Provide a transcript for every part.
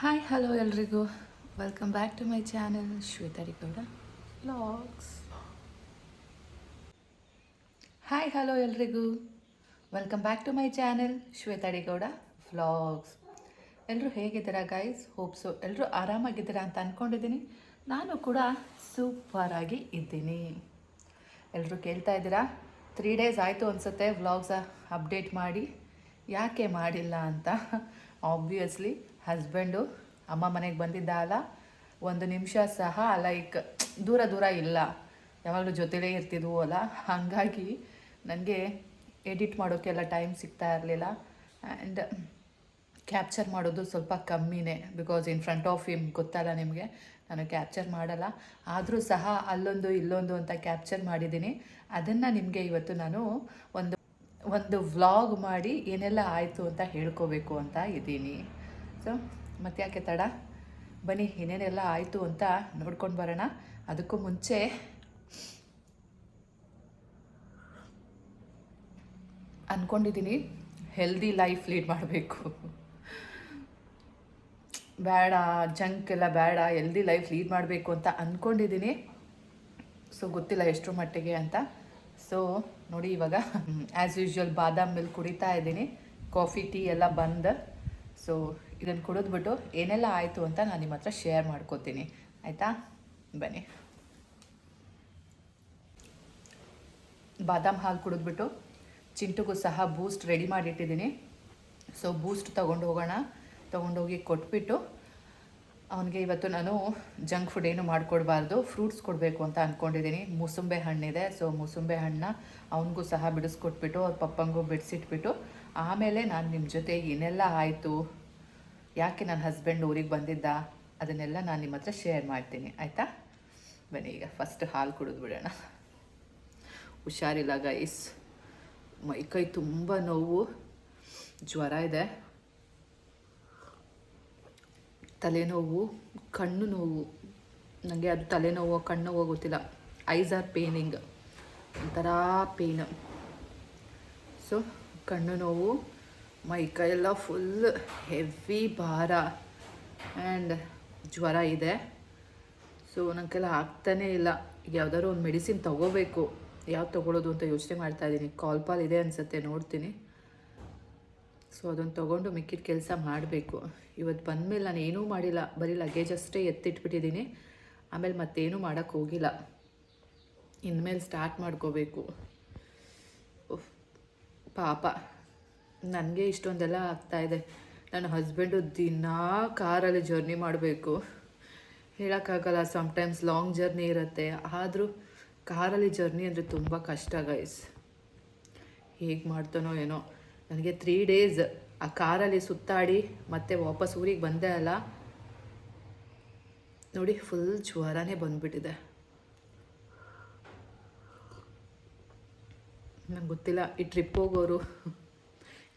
Hi hello ಎಲ್ರಿಗೂ. Welcome back to my channel Shweta ರಿಗೌಡ. Vlogs hi hello ಎಲ್ರಿಗೂ. Welcome back to my channel Shweta ರಿಗೌಡ flags ಎಲ್ಲರೂ ಹೇಗಿದ್ದೀರಾ guys ಹೋಪ್ಸು ಎಲ್ಲರೂ ಆರಾಮಾಗಿದ್ದೀರಾ ಅಂತ ಅಂದ್ಕೊಂಡಿದ್ದೀನಿ ನಾನು ಕೂಡ ಸೂಪರಾಗಿ ಇದ್ದೀನಿ. ಎಲ್ಲರೂ ಕೇಳ್ತಾ ಇದ್ದೀರಾ? ತ್ರೀ ಡೇಸ್ ಆಯಿತು ಅನಿಸುತ್ತೆ ವ್ಲಾಗ್ಸ ಅಪ್ಡೇಟ್ ಮಾಡಿ. ಯಾಕೆ ಮಾಡಿಲ್ಲ ಅಂತ? ಆಬ್ವಿಯಸ್ಲಿ ಹಸ್ಬೆಂಡು, ಅಮ್ಮ ಮನೆಗೆ ಬಂದಿದ್ದ ಅಲ್ಲ ಒಂದು ನಿಮಿಷ ಸಹ ಲೈಕ್ ದೂರ ದೂರ ಇಲ್ಲ. ಯಾವಾಗಲೂ ಜೊತೆಲೇ ಇರ್ತಿದ್ವು ಅಲ್ಲ. ಹಾಗಾಗಿ ನನಗೆ ಎಡಿಟ್ ಮಾಡೋಕ್ಕೆಲ್ಲ ಟೈಮ್ ಸಿಗ್ತಾ ಇರಲಿಲ್ಲ. ಆ್ಯಂಡ್ ಕ್ಯಾಪ್ಚರ್ ಮಾಡೋದು ಸ್ವಲ್ಪ ಕಮ್ಮಿನೇ. Because in front of him ಗೊತ್ತಲ್ಲ ನಿಮಗೆ. ನಾನು ಕ್ಯಾಪ್ಚರ್ ಮಾಡಲ್ಲ. ಆದರೂ ಸಹ ಅಲ್ಲೊಂದು ಇಲ್ಲೊಂದು ಅಂತ ಕ್ಯಾಪ್ಚರ್ ಮಾಡಿದ್ದೀನಿ. ಅದನ್ನು ನಿಮಗೆ ಇವತ್ತು ನಾನು ಒಂದು ಒಂದು ವ್ಲಾಗ್ ಮಾಡಿ ಏನೆಲ್ಲ ಆಯಿತು ಅಂತ ಹೇಳ್ಕೋಬೇಕು ಅಂತ ಇದ್ದೀನಿ. ಸೊ ಮತ್ತೆ ಯಾಕೆ ತಡ? ಬನ್ನಿ, ಏನೇನೆಲ್ಲ ಆಯಿತು ಅಂತ ನೋಡ್ಕೊಂಡು ಬರೋಣ. ಅದಕ್ಕೂ ಮುಂಚೆ ಅಂದ್ಕೊಂಡಿದ್ದೀನಿ ಹೆಲ್ದಿ ಲೈಫ್ ಲೀಡ್ ಮಾಡಬೇಕು. ಬೇಡ ಜಂಕ್ ಎಲ್ಲ ಬೇಡ ಹೆಲ್ದಿ ಲೈಫ್ ಲೀಡ್ ಮಾಡಬೇಕು ಅಂತ ಅಂದ್ಕೊಂಡಿದ್ದೀನಿ ಸೊ ಗೊತ್ತಿಲ್ಲ ಎಷ್ಟರ ಮಟ್ಟಿಗೆ ಅಂತ. ಸೊ ನೋಡಿ ಇವಾಗ ಆ್ಯಸ್ ಯೂಶ್ವಲ್ ಬಾದಾಮ್ ಮಿಲ್ಕ್ ಕುಡಿತಾ ಇದ್ದೀನಿ. ಕಾಫಿ ಟೀ ಎಲ್ಲ ಬಂದು. ಸೊ ಇದನ್ನು ಕುಡಿದ್ಬಿಟ್ಟು ಏನೆಲ್ಲ ಆಯಿತು ಅಂತ ನಾನು ನಿಮ್ಮ ಹತ್ರ ಶೇರ್ ಮಾಡ್ಕೋತೀನಿ. ಆಯಿತಾ? ಬನ್ನಿ. ಬಾದಾಮ್ ಹಾಲು ಕುಡಿದ್ಬಿಟ್ಟು ಚಿಂಟುಗೂ ಸಹ ಬೂಸ್ಟ್ ರೆಡಿ ಮಾಡಿಟ್ಟಿದ್ದೀನಿ. ಸೊ ಬೂಸ್ಟ್ ತೊಗೊಂಡು ಹೋಗೋಣ. ತೊಗೊಂಡೋಗಿ ಕೊಟ್ಬಿಟ್ಟು ಅವನಿಗೆ ಇವತ್ತು ನಾನು ಜಂಕ್ ಫುಡ್ ಏನು ಮಾಡಿಕೊಡ್ಬಾರ್ದು ಫ್ರೂಟ್ಸ್ ಕೊಡಬೇಕು ಅಂತ ಅಂದ್ಕೊಂಡಿದ್ದೀನಿ ಮೂಸುಂಬೆ ಹಣ್ಣಿದೆ ಸೊ ಮೂಸುಂಬೆ ಹಣ್ಣನ್ನ ಅವನಿಗೂ ಸಹ ಬಿಡಿಸ್ಕೊಟ್ಬಿಟ್ಟು, ಅವ್ರ ಪಪ್ಪಂಗೂ ಬಿಡಿಸಿಟ್ಬಿಟ್ಟು, ಆಮೇಲೆ ನಾನು ನಿಮ್ಮ ಜೊತೆ ಏನೆಲ್ಲ ಆಯಿತು ಯಾಕೆ ನನ್ನ ಹಸ್ಬೆಂಡ್ ಊರಿಗೆ ಬಂದಿದ್ದ? ಅದನ್ನೆಲ್ಲ ನಾನು ನಿಮ್ಮ ಹತ್ರ ಶೇರ್ ಮಾಡ್ತೀನಿ, ಆಯಿತಾ? ಬನ್ನಿ ಈಗ ಫಸ್ಟ್ ಹಾಲು ಕುಡಿದು ಬಿಡೋಣ. ಹುಷಾರಿಲ್ಲ ಗೈಸ್ ಮೈಕೈ ತುಂಬ ನೋವು, ಜ್ವರ ಇದೆ. ತಲೆನೋವು, ಕಣ್ಣು ನೋವು. ನನಗೆ ಅದು ತಲೆನೋವು ಕಣ್ಣು ನೋವು ಗೊತ್ತಿಲ್ಲ. ಐಸ್ ಆರ್ ಪೇನಿಂಗ್ ಒಂಥರ ಪೇನ್ ಸೊ ಕಣ್ಣು ನೋವು ಮೈ ಕೈಯೆಲ್ಲ ಫುಲ್ ಹೆವಿ ಭಾರ ಆ್ಯಂಡ್ ಜ್ವರ ಇದೆ. ಸೊ ನನಗೆಲ್ಲ ಆಗ್ತಾನೇ ಇಲ್ಲ. ಯಾವ್ದಾದ್ರು ಒಂದು ಮೆಡಿಸಿನ್ ತೊಗೋಬೇಕು. ಯಾವ್ದು ತೊಗೊಳೋದು ಅಂತ ಯೋಚನೆ ಮಾಡ್ತಾ ಇದ್ದೀನಿ. ಕಾಲ್ಪಾಲ್ ಇದೆ ಅನಿಸುತ್ತೆ, ನೋಡ್ತೀನಿ. ಸೊ ಅದನ್ನು ತೊಗೊಂಡು ಮಿಕ್ಕಿದ ಕೆಲಸ ಮಾಡಬೇಕು. ಇವತ್ತು ಬಂದಮೇಲೆ ನಾನು ಏನೂ ಮಾಡಿಲ್ಲ. ಬರೀ ಲಗೇಜ್ ಅಷ್ಟೇ ಎತ್ತಿಟ್ಬಿಟ್ಟಿದ್ದೀನಿ. ಆಮೇಲೆ ಮತ್ತೇನೂ ಮಾಡೋಕ್ಕೆ ಹೋಗಿಲ್ಲ. ಇನ್ಮೇಲೆ ಸ್ಟಾರ್ಟ್ ಮಾಡ್ಕೋಬೇಕು. ಪಾಪ. ನನಗೆ ಇಷ್ಟೊಂದೆಲ್ಲ ಆಗ್ತಾಯಿದೆ ನನ್ನ ಹಸ್ಬೆಂಡು ದಿನ ಕಾರಲ್ಲಿ ಜರ್ನಿ ಮಾಡಬೇಕು. ಹೇಳೋಕ್ಕಾಗಲ್ಲ ಸಮ್ಟೈಮ್ಸ್ ಲಾಂಗ್ ಜರ್ನಿ ಇರುತ್ತೆ. ಆದರೂ ಕಾರಲ್ಲಿ ಜರ್ನಿ ಅಂದರೆ ತುಂಬ ಕಷ್ಟ ಗೈಸ್ ಹೇಗೆ ಮಾಡ್ತಾನೋ ಏನೋ. ನನಗೆ ತ್ರೀ ಡೇಸ್ ಆ ಕಾರಲ್ಲಿ ಸುತ್ತಾಡಿ ಮತ್ತೆ ವಾಪಸ್ ಊರಿಗೆ ಬಂದೆ ಅಲ್ಲ. ನೋಡಿ ಫುಲ್ ಜ್ವರನೇ ಬಂದ್ಬಿಟ್ಟಿದೆ. ನಂಗೆ ಗೊತ್ತಿಲ್ಲ, ಈ ಟ್ರಿಪ್ ಹೋಗೋರು.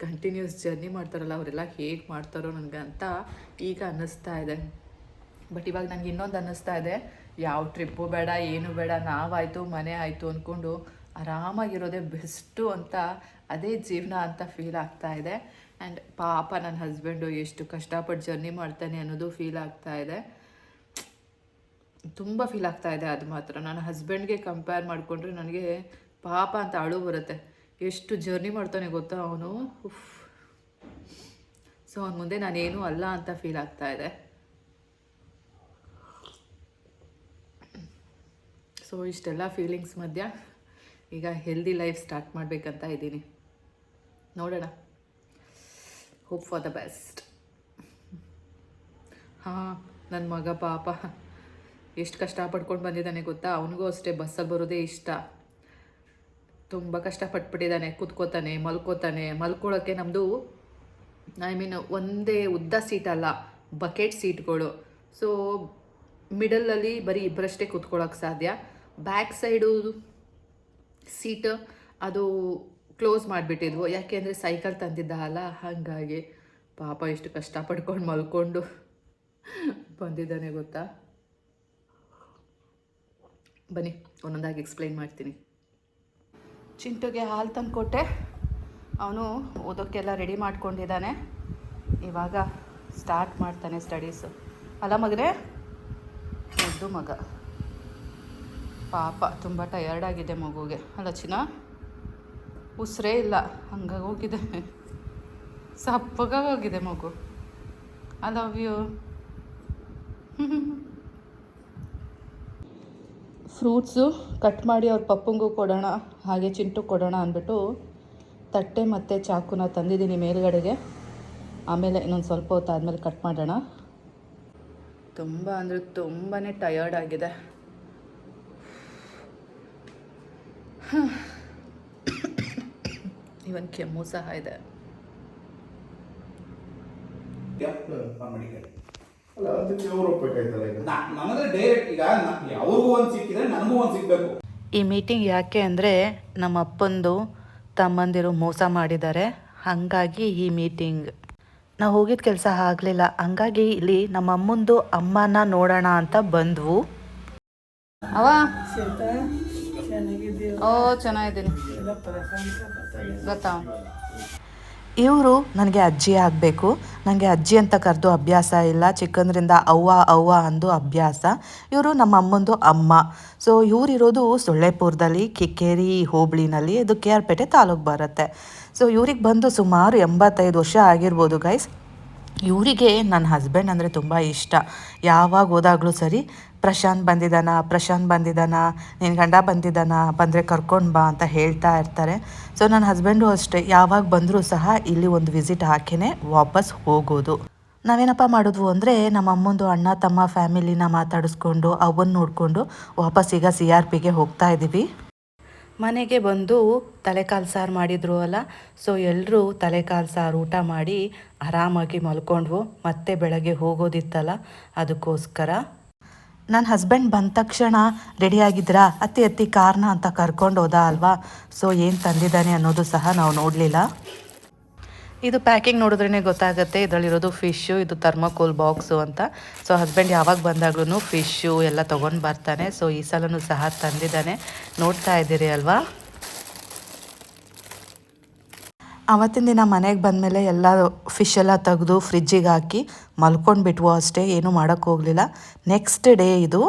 ಕಂಟಿನ್ಯೂಸ್ ಜರ್ನಿ ಮಾಡ್ತಾರಲ್ಲ, ಅವರೆಲ್ಲ ಹೇಗೆ ಮಾಡ್ತಾರೋ ನನಗೆ ಅಂತ ಈಗ ಅನ್ನಿಸ್ತಾ ಇದೆ. ಬಟ್ ಇವಾಗ ನನಗೆ ಇನ್ನೊಂದು ಅನ್ನಿಸ್ತಾ ಇದೆ. ಯಾವ ಟ್ರಿಪ್ಪು ಬೇಡ, ಏನು ಬೇಡ, ನಾವಾಯಿತು, ಮನೆ ಆಯಿತು ಅಂದ್ಕೊಂಡು ಆರಾಮಾಗಿರೋದೇ ಬೆಸ್ಟು ಅಂತ ಅದೇ ಜೀವನ ಅಂತ ಫೀಲ್ ಆಗ್ತಾ ಇದೆ. ಆ್ಯಂಡ್ ಪಾಪ ನನ್ನ ಹಸ್ಬೆಂಡು ಎಷ್ಟು ಕಷ್ಟಪಟ್ಟು ಜರ್ನಿ ಮಾಡ್ತಾನೆ ಅನ್ನೋದು ಫೀಲ್ ಆಗ್ತಾ ಇದೆ. ತುಂಬ ಫೀಲ್ ಆಗ್ತಾ ಇದೆ ಅದು ಮಾತ್ರ. ನನ್ನ ಹಸ್ಬೆಂಡ್ಗೆ ಕಂಪೇರ್ ಮಾಡಿಕೊಂಡ್ರೆ ನನಗೆ ಪಾಪ ಅಂತ ಅಳು ಬರುತ್ತೆ. ಎಷ್ಟು ಜರ್ನಿ ಮಾಡ್ತಾನೆ ಗೊತ್ತಾ ಅವನು? ಉಫ್. ಸೊ ಅವನ ಮುಂದೆ ನಾನೇನು ಅಲ್ಲ ಅಂತ ಫೀಲ್ ಆಗ್ತಾ ಇದೆ. ಸೊ ಇಷ್ಟೆಲ್ಲ ಫೀಲಿಂಗ್ಸ್ ಮಧ್ಯ ಈಗ ಹೆಲ್ದಿ ಲೈಫ್ ಸ್ಟಾರ್ಟ್ ಮಾಡಬೇಕಂತ ಇದ್ದೀನಿ. ನೋಡೋಣ. ಹೋಪ್ ಫಾರ್ ದ ಬೆಸ್ಟ್ ಹಾಂ ನನ್ನ ಮಗ ಪಾಪ. ಎಷ್ಟು ಕಷ್ಟ ಪಡ್ಕೊಂಡು ಬಂದಿದ್ದಾನೆ ಗೊತ್ತಾ? ಅವನಿಗೂ ಅಷ್ಟೇ ಬಸ್ಸಲ್ಲಿ ಬರೋದೇ ಇಷ್ಟ. ತುಂಬ ಕಷ್ಟಪಟ್ಬಿಟ್ಟಿದ್ದಾನೆ, ಕುತ್ಕೋತಾನೆ, ಮಲ್ಕೋತಾನೆ. ಮಲ್ಕೊಳ್ಳೋಕ್ಕೆ ನಮ್ಮದು ಐ ಮೀನ್ ಒಂದೇ ಉದ್ದ ಸೀಟ್ ಅಲ್ಲ ಬಕೆಟ್ ಸೀಟ್ಗಳು ಸೊ ಮಿಡಲಲ್ಲಿ ಬರೀ ಇಬ್ಬರಷ್ಟೇ ಕೂತ್ಕೊಳ್ಳೋಕೆ ಸಾಧ್ಯ. ಬ್ಯಾಕ್ ಸೈಡು ಸೀಟ್ ಅದು ಕ್ಲೋಸ್ ಮಾಡಿಬಿಟ್ಟಿದ್ವು. ಯಾಕೆಂದರೆ ಸೈಕಲ್ ತಂದಿದ್ದ ಅಲ್ಲ ಹಾಗಾಗಿ. ಪಾಪ ಎಷ್ಟು ಕಷ್ಟಪಡ್ಕೊಂಡು ಮಲ್ಕೊಂಡು ಬಂದಿದ್ದಾನೆ ಗೊತ್ತಾ? ಬನ್ನಿ, ಒಂದೊಂದಾಗಿ ಎಕ್ಸ್ಪ್ಲೈನ್ ಮಾಡ್ತೀನಿ. ಚಿಂಟುಗೆ ಹಾಲು ತಂದು ಕೊಟ್ಟೆ ಅವನು ಓದೋಕ್ಕೆಲ್ಲ ರೆಡಿ ಮಾಡ್ಕೊಂಡಿದ್ದಾನೆ. ಇವಾಗ ಸ್ಟಾರ್ಟ್ ಮಾಡ್ತಾನೆ ಸ್ಟಡೀಸು ಅಲ್ಲ ಮಗನೇ? ಮದ್ದು ಮಗ. ಪಾಪ, ತುಂಬ ಟಯರ್ಡ್ ಆಗಿದೆ ಮಗುಗೆ. ಅಲ್ಲ ಚಿನ್ನ? ಉಸಿರೇ ಇಲ್ಲ. ಹಂಗಾಗಿ ಹೋಗಿದೆ. ಸಪ್ಪಗಾಗೋಗಿದೆ ಮಗು. I love you fruits cut ಮಾಡಿ ಅವ್ರ ಪಪ್ಪಂಗೂ ಕೊಡೋಣ, ಹಾಗೆ ಚಿಂಟು ಕೊಡೋಣ ಅಂದ್ಬಿಟ್ಟು ತಟ್ಟೆ ಮತ್ತು ಚಾಕುನ ತಂದಿದ್ದೀನಿ ಮೇಲುಗಡೆಗೆ. ಆಮೇಲೆ ಇನ್ನೊಂದು ಸ್ವಲ್ಪ ಹೊತ್ತು ಆದಮೇಲೆ ಕಟ್ ಮಾಡೋಣ. ತುಂಬ ಅಂದರೆ ತುಂಬಾ ಟಯರ್ಡ್ ಆಗಿದೆ. ಇವನ್ ಕೆಮ್ಮು ಸಹ ಇದೆ. ಅಲ್ಲ ಅದಕ್ಕೆ ಅವ್ರು ಒಪ್ಬೇಕಾಯ್ತಲ್ಲ ಈಗ? ನಮಗೆ ಡೈರೆಕ್ಟ್ ಈಗ ನ- ಅವ್ರಿಗೂ ಒಂದು ಸಿಕ್ಕಿದ್ರೆ ನನಗೂ ಒಂದು ಸಿಗ್ಬೇಕು. ಈ ಮೀಟಿಂಗ್ ಯಾಕೆ ಅಂದರೆ ನಮ್ಮ ಅಪ್ಪಂದು ತಮ್ಮಂದಿರು ಮೋಸ ಮಾಡಿದ್ದಾರೆ. ಹಾಗಾಗಿ ಈ ಮೀಟಿಂಗ್ ನಾವು ಹೋಗಿದ ಕೆಲಸ ಆಗಲಿಲ್ಲ. ಹಂಗಾಗಿ ಇಲ್ಲಿ ನಮ್ಮ ಅಮ್ಮಂದು ಅಮ್ಮನ ನೋಡೋಣ ಅಂತ ಬಂದ್ವು. ಅವ ಓ ಚೆನ್ನಾಗಿದ್ದೀನಿ. ಗೊತ್ತಾ ಇವರು ನನಗೆ ಅಜ್ಜಿ ಆಗಬೇಕು. ನನಗೆ ಅಜ್ಜಿ ಅಂತ ಕರೆದು ಅಭ್ಯಾಸ ಇಲ್ಲ. ಚಿಕ್ಕಂದ್ರಿಂದ ಅವ್ವ ಅವ್ವ ಅಂದು ಅಭ್ಯಾಸ. ಇವರು ನಮ್ಮ ಅಮ್ಮಂದು ಅಮ್ಮ. ಸೊ ಇವರಿರೋದು ಸೊಳ್ಳೆಪುರದಲ್ಲಿ, ಕಿಕ್ಕೇರಿ ಹೋಬಳಿನಲ್ಲಿ, ಇದು ಕೆ ಆರ್ ಪೇಟೆ ತಾಲೂಕು ಬರುತ್ತೆ. ಸೊ ಇವ್ರಿಗೆ ಬಂದು ಸುಮಾರು ಎಂಬತ್ತೈದು ವರ್ಷ ಆಗಿರ್ಬೋದು ಗೈಸ್ ಇವರಿಗೆ ನನ್ನ ಹಸ್ಬೆಂಡ್ ಅಂದರೆ ತುಂಬ ಇಷ್ಟ. ಯಾವಾಗ ಹೋದಾಗಲೂ ಸರಿ, ಪ್ರಶಾಂತ್ ಬಂದಿದ್ದಾನ? ಪ್ರಶಾಂತ್ ಬಂದಿದ್ದಾನ? ನಿನ್ನ ಗಂಡ ಬಂದಿದ್ದಾನ? ಬಂದರೆ ಕರ್ಕೊಂಡು ಬಾ ಅಂತ ಹೇಳ್ತಾ ಇರ್ತಾರೆ. ಸೊ ನನ್ನ ಹಸ್ಬೆಂಡು ಅಷ್ಟೇ. ಯಾವಾಗ ಬಂದರೂ ಸಹ ಇಲ್ಲಿ ಒಂದು ವಿಸಿಟ್ ಹಾಕಿನೇ ವಾಪಸ್ ಹೋಗೋದು. ನಾವೇನಪ್ಪ ಮಾಡಿದ್ವು ಅಂದರೆ, ನಮ್ಮ ಅಮ್ಮಂದು ಅಣ್ಣ, ತಮ್ಮ ಫ್ಯಾಮಿಲಿನ ಮಾತಾಡಿಸ್ಕೊಂಡು ಅವನ್ನ ನೋಡಿಕೊಂಡು ವಾಪಸ್ ಈಗ ಸಿ ಆರ್ ಪಿಗೆ ಹೋಗ್ತಾ ಇದ್ದೀವಿ ಮನೆಗೆ ಬಂದು ತಲೆಕಾಲು ಸಾರು ಮಾಡಿದ್ರು ಅಲ್ಲ? ಸೊ ಎಲ್ಲರೂ ತಲೆಕಾಲು ಸಾರು ಊಟ ಮಾಡಿ ಆರಾಮಾಗಿ ಮಲ್ಕೊಂಡ್ವು. ಮತ್ತೆ ಬೆಳಗ್ಗೆ ಹೋಗೋದಿತ್ತಲ್ಲ? ಅದಕ್ಕೋಸ್ಕರ. ನನ್ನ ಹಸ್ಬೆಂಡ್ ಬಂದ ತಕ್ಷಣ ರೆಡಿಯಾಗಿದ್ರಾ ಅತ್ತಿ ಅತ್ತಿ, ಕಾರ್ನ ಅಂತ ಕರ್ಕೊಂಡು ಹೋದ ಅಲ್ವಾ? ಸೊ ಏನು ತಂದಿದ್ದಾನೆ ಅನ್ನೋದು ಸಹ ನಾವು ನೋಡಲಿಲ್ಲ. ಇದು ಪ್ಯಾಕಿಂಗ್ ನೋಡಿದ್ರೇ ಗೊತ್ತಾಗುತ್ತೆ. ಇದರಲ್ಲಿರೋದು ಫಿಶ್ಶು ಇದು ಥರ್ಮಕೋಲ್ ಬಾಕ್ಸು ಅಂತ. ಸೊ ಹಸ್ಬೆಂಡ್ ಯಾವಾಗ ಬಂದಾಗ್ಲೂ ಫಿಶ್ಶು ಎಲ್ಲ ತೊಗೊಂಡು ಬರ್ತಾನೆ. ಸೊ ಈ ಸಲನೂ ಸಹ ತಂದಿದ್ದಾನೆ. ನೋಡ್ತಾ ಇದ್ದೀರಿ ಅಲ್ವಾ? ಅವತ್ತಿನ ದಿನ ಮನೆಗೆ ಬಂದಮೇಲೆ ಎಲ್ಲ ಫಿಶ್ ಎಲ್ಲ ತೆಗೆದು ಫ್ರಿಜ್ಜಿಗೆ ಹಾಕಿ ಮಲ್ಕೊಂಡು ಬಿಟ್ವು ಅಷ್ಟೇ. ಏನೂ ಮಾಡೋಕ್ಕೋಗಲಿಲ್ಲ ನೆಕ್ಸ್ಟ್ ಡೇ ಇದು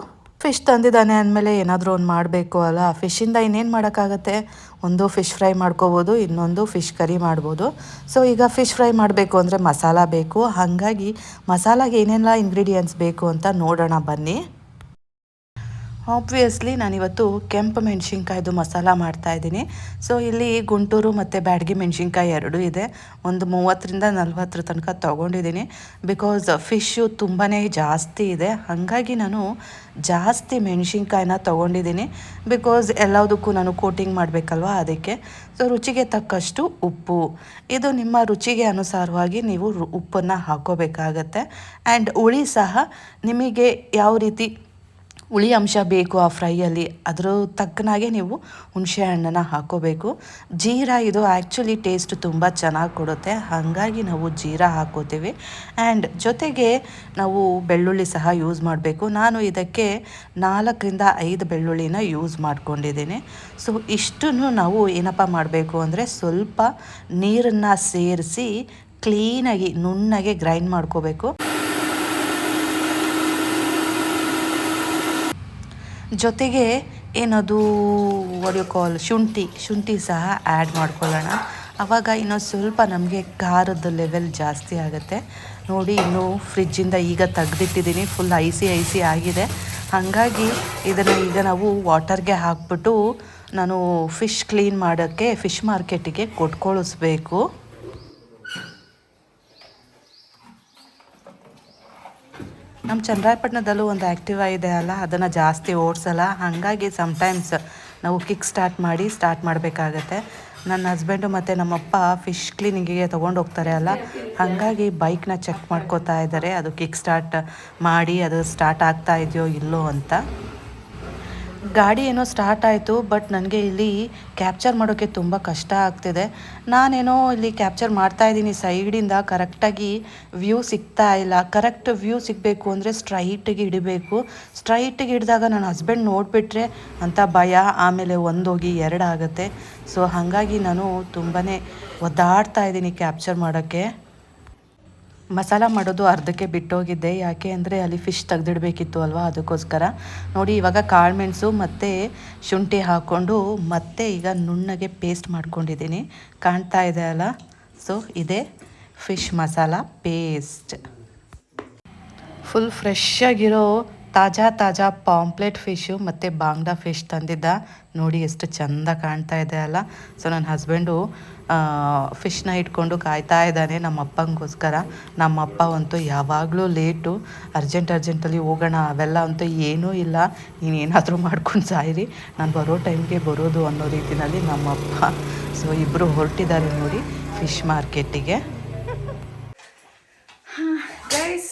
ಫಿಶ್ ತಂದಿದ್ದಾನೆ ಅಂದಮೇಲೆ ಏನಾದರೂ ಒಂದು ಮಾಡಬೇಕು ಅಲ್ಲ? ಫಿಶ್ಶಿಂದ ಇನ್ನೇನು ಮಾಡೋಕ್ಕಾಗತ್ತೆ? ಒಂದು ಫಿಶ್ ಫ್ರೈ ಮಾಡ್ಕೋಬೋದು, ಇನ್ನೊಂದು ಫಿಶ್ ಕರಿ ಮಾಡ್ಬೋದು. ಸೊ ಈಗ ಫಿಶ್ ಫ್ರೈ ಮಾಡಬೇಕು ಅಂದರೆ ಮಸಾಲ ಬೇಕು. ಹಾಗಾಗಿ ಮಸಾಲಾಗೆ ಏನೆಲ್ಲ ಇಂಗ್ರೀಡಿಯೆಂಟ್ಸ್ ಬೇಕು ಅಂತ ನೋಡೋಣ ಬನ್ನಿ. ಆಬ್ವಿಯಸ್ಲಿ ನಾನಿವತ್ತು ಕೆಂಪು ಮೆಣಸಿನ್ಕಾಯ್ದು ಮಸಾಲ ಮಾಡ್ತಾ ಇದ್ದೀನಿ. ಸೊ ಇಲ್ಲಿ ಗುಂಟೂರು ಮತ್ತು ಬ್ಯಾಡಗಿ ಮೆಣಸಿನ್ಕಾಯಿ ಎರಡೂ ಇದೆ. ಒಂದು ಮೂವತ್ತರಿಂದ ನಲ್ವತ್ತರ ತನಕ ತೊಗೊಂಡಿದ್ದೀನಿ. ಬಿಕಾಸ್ ಫಿಶ್ಶು ತುಂಬಾ ಜಾಸ್ತಿ ಇದೆ. ಹಾಗಾಗಿ ನಾನು ಜಾಸ್ತಿ ಮೆಣಸಿನ್ಕಾಯಿನ ತೊಗೊಂಡಿದ್ದೀನಿ. ಬಿಕಾಸ್ ಎಲ್ಲದಕ್ಕೂ ನಾನು ಕೋಟಿಂಗ್ ಮಾಡಬೇಕಲ್ವಾ ಅದಕ್ಕೆ. ಸೊ ರುಚಿಗೆ ತಕ್ಕಷ್ಟು ಉಪ್ಪು. ಇದು ನಿಮ್ಮ ರುಚಿಗೆ ಅನುಸಾರವಾಗಿ ನೀವು ಉಪ್ಪನ್ನು ಹಾಕೋಬೇಕಾಗತ್ತೆ. ಆ್ಯಂಡ್ ಹುಳಿ ಸಹ ನಿಮಗೆ ಯಾವ ರೀತಿ ಹುಳಿ ಅಂಶ ಬೇಕು ಆ ಫ್ರೈಯಲ್ಲಿ. ಅದರ ತಕ್ಕನಾಗೆ ನೀವು ಹುಣಸೆ ಹಣ್ಣನ್ನು ಹಾಕೋಬೇಕು. ಜೀರಾ ಇದು ಆ್ಯಕ್ಚುಲಿ ಟೇಸ್ಟ್ ತುಂಬ ಚೆನ್ನಾಗಿ ಕೊಡುತ್ತೆ. ಹಾಗಾಗಿ ನಾವು ಜೀರಾ ಹಾಕೋತೀವಿ. ಆ್ಯಂಡ್ ಜೊತೆಗೆ ನಾವು ಬೆಳ್ಳುಳ್ಳಿ ಸಹ ಯೂಸ್ ಮಾಡಬೇಕು. ನಾನು ಇದಕ್ಕೆ ನಾಲ್ಕರಿಂದ ಐದು ಬೆಳ್ಳುಳ್ಳಿನ ಯೂಸ್ ಮಾಡ್ಕೊಂಡಿದ್ದೀನಿ. ಸೊ, ಇಷ್ಟನ್ನು ನಾವು ಏನಪ್ಪ ಮಾಡಬೇಕು ಅಂದರೆ ಸ್ವಲ್ಪ ನೀರನ್ನು ಸೇರಿಸಿ ಕ್ಲೀನಾಗಿ ನುಣ್ಣಗೆ ಗ್ರೈಂಡ್ ಮಾಡ್ಕೋಬೇಕು. ಜೊತೆಗೆ ಏನದು ಒಡಿಯೋ ಕಾಲ್ ಶುಂಠಿ ಶುಂಠಿ ಸಹ ಆ್ಯಡ್ ಮಾಡ್ಕೊಳ್ಳೋಣ. ಆವಾಗ ಇನ್ನೊಂದು ಸ್ವಲ್ಪ ನಮಗೆ ಖಾರದ ಲೆವೆಲ್ ಜಾಸ್ತಿ ಆಗುತ್ತೆ. ನೋಡಿ, ಇನ್ನು ಫ್ರಿಜ್ಜಿಂದ ಈಗ ತೆಗೆದಿಟ್ಟಿದ್ದೀನಿ ಫುಲ್ ಐಸಿ ಐಸಿ ಆಗಿದೆ. ಹಾಗಾಗಿ ಇದನ್ನು ಈಗ ನಾವು ವಾಟರ್ಗೆ ಹಾಕ್ಬಿಟ್ಟು ನಾನು ಫಿಶ್ ಕ್ಲೀನ್ ಮಾಡೋಕ್ಕೆ ಫಿಶ್ ಮಾರ್ಕೆಟಿಗೆ ಕೊಟ್ಕೊಳಿಸ್ಬೇಕು. ನಮ್ಮ ಚಂದ್ರಾಯಪಟ್ಟಣದಲ್ಲೂ ಒಂದು ಆ್ಯಕ್ಟಿವ್ ಇದೆ ಅಲ್ಲ, ಅದನ್ನು ಜಾಸ್ತಿ ಓಡಿಸಲ್ಲ. ಹಾಗಾಗಿ ಸಮ್ಟೈಮ್ಸ್ ನಾವು ಕಿಕ್ ಸ್ಟಾರ್ಟ್ ಮಾಡಿ ಸ್ಟಾರ್ಟ್ ಮಾಡಬೇಕಾಗತ್ತೆ. ನನ್ನ ಹಸ್ಬೆಂಡು ಮತ್ತು ನಮ್ಮಪ್ಪ ಫಿಶ್ ಕ್ಲೀನಿಂಗಿಗೆ ತೊಗೊಂಡು ಹೋಗ್ತಾರೆ ಅಲ್ಲ, ಹಾಗಾಗಿ ಬೈಕ್ನ ಚೆಕ್ ಮಾಡ್ಕೋತಾ ಇದ್ದಾರೆ. ಅದು ಕಿಕ್ ಸ್ಟಾರ್ಟ್ ಮಾಡಿ ಅದು ಸ್ಟಾರ್ಟ್ ಆಗ್ತಾ ಇದೆಯೋ ಇಲ್ಲೋ ಅಂತ. ಗಾಡಿ ಏನೋ ಸ್ಟಾರ್ಟ್ ಆಯಿತು ಬಟ್ ನನಗೆ ಇಲ್ಲಿ ಕ್ಯಾಪ್ಚರ್ ಮಾಡೋಕ್ಕೆ ತುಂಬ ಕಷ್ಟ ಆಗ್ತಿದೆ. ನಾನೇನೋ ಇಲ್ಲಿ ಕ್ಯಾಪ್ಚರ್ ಮಾಡ್ತಾ ಇದ್ದೀನಿ ಸೈಡಿಂದ ಕರೆಕ್ಟಾಗಿ ವ್ಯೂ ಸಿಗ್ತಾ ಇಲ್ಲ. ಕರೆಕ್ಟ್ ವ್ಯೂ ಸಿಗಬೇಕು ಅಂದರೆ ಸ್ಟ್ರೈಟಿಗೆ ಇಡಬೇಕು. ಸ್ಟ್ರೈಟಿಗೆ ಹಿಡಿದಾಗ ನನ್ನ ಹಸ್ಬೆಂಡ್ ನೋಡಿಬಿಟ್ರೆ ಅಂತ ಭಯ, ಆಮೇಲೆ ಒಂದೋಗಿ ಎರಡಾಗುತ್ತೆ ಸೊ ಹಾಗಾಗಿ ನಾನು ತುಂಬಾ ಒದ್ದಾಡ್ತಾ ಇದ್ದೀನಿ ಕ್ಯಾಪ್ಚರ್ ಮಾಡೋಕ್ಕೆ ಮಸಾಲ ಮಾಡೋದು ಅರ್ಧಕ್ಕೆ ಬಿಟ್ಟೋಗಿದ್ದೆ ಯಾಕೆ ಅಂದರೆ ಅಲ್ಲಿ ಫಿಶ್ ತೆಗೆದಿಡಬೇಕಿತ್ತು ಅಲ್ವಾ? ಅದಕ್ಕೋಸ್ಕರ. ನೋಡಿ, ಇವಾಗ ಕಾಳುಮೆಣಸು ಮತ್ತು ಶುಂಠಿ ಹಾಕ್ಕೊಂಡು ಮತ್ತೆ ಈಗ ನುಣ್ಣಗೆ ಪೇಸ್ಟ್ ಮಾಡ್ಕೊಂಡಿದ್ದೀನಿ. ಕಾಣ್ತಾ ಇದೆ ಅಲ್ಲ? ಸೊ ಇದೇ fish masala paste full fresh ಆಗಿರೋ ತಾಜಾ ತಾಜಾ ಪಾಂಪ್ಲೆಟ್ ಫಿಶು ಮತ್ತು ಬಾಂಗ್ಡಾ ಫಿಶ್ ತಂದಿದ್ದ. ನೋಡಿ ಎಷ್ಟು ಚಂದ ಕಾಣ್ತಾ ಇದೆ ಅಲ್ಲ. ಸೊ ನನ್ನ ಹಸ್ಬೆಂಡು ಫಿಶ್ನ ಇಟ್ಕೊಂಡು ಕಾಯ್ತಾ ಇದ್ದಾನೆ ನಮ್ಮ ಅಪ್ಪಂಗೋಸ್ಕರ. ನಮ್ಮ ಅಪ್ಪ ಅಂತೂ ಯಾವಾಗಲೂ ಲೇಟು. ಅರ್ಜೆಂಟ್, ಅರ್ಜೆಂಟಲ್ಲಿ ಹೋಗೋಣ, ಅವೆಲ್ಲ ಅಂತೂ ಏನೂ ಇಲ್ಲ. ನೀನು ಏನಾದರೂ ಮಾಡ್ಕೊಂಡು ಸಾಯಿರಿ. ನಾನು ಬರೋ ಟೈಮ್ಗೆ ಬರೋದು ಅನ್ನೋ ರೀತಿಯಲ್ಲಿ ನಮ್ಮಪ್ಪ ಸೊ ಇಬ್ಬರು ಹೊರಟಿದ್ದಾರೆ ನೋಡಿ ಫಿಶ್ ಮಾರ್ಕೆಟಿಗೆ ಗೈಸ್